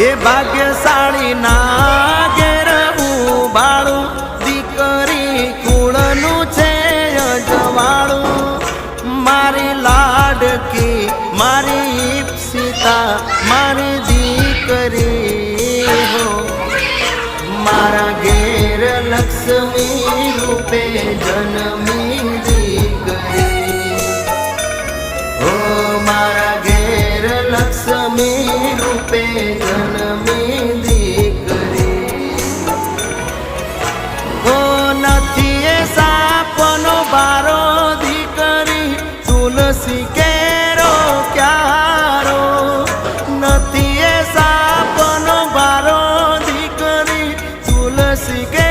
એ ભાગ્યશાળી ના ઘેર હું બાળું. દીકરી કુળનું છે અજવાળું. મારી લાડકી, મારી ઈપ્સિતા, મારી દીકરી હો. મારા ઘેર લક્ષ્મી રૂપે જન્મી દીકરી. ઓ મારા બારો દીકરી તુલસી કેરો ક્યારો? નથી એ સાપનો બારો દીકરી તુલસી કે